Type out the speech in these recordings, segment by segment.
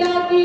ডাকি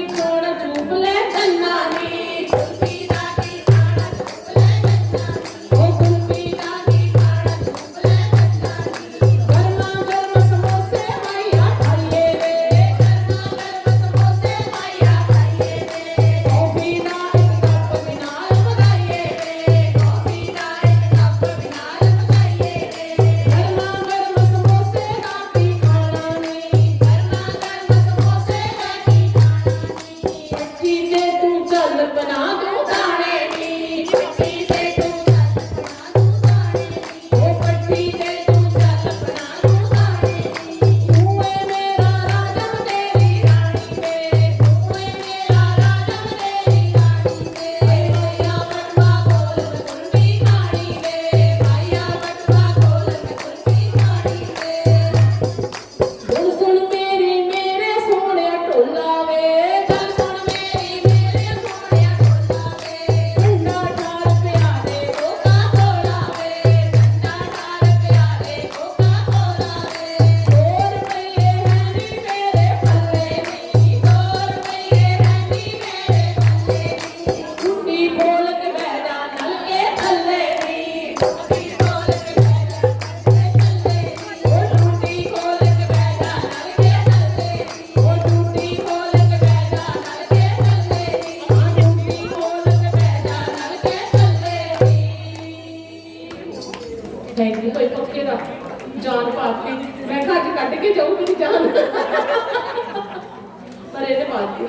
நான் thank you ਭਾਈ ਪੱਕੇ ਦਾ ਜਾਨ ਪਾਤੀ ਮੈਂ ਕਿਹਾ ਅੱਜ ਕੱਢ ਕੇ ਜਾਊ ਮੇਰੀ ਜਾਨ। ਪਰ ਇਹਨੇ ਪਾਤੀ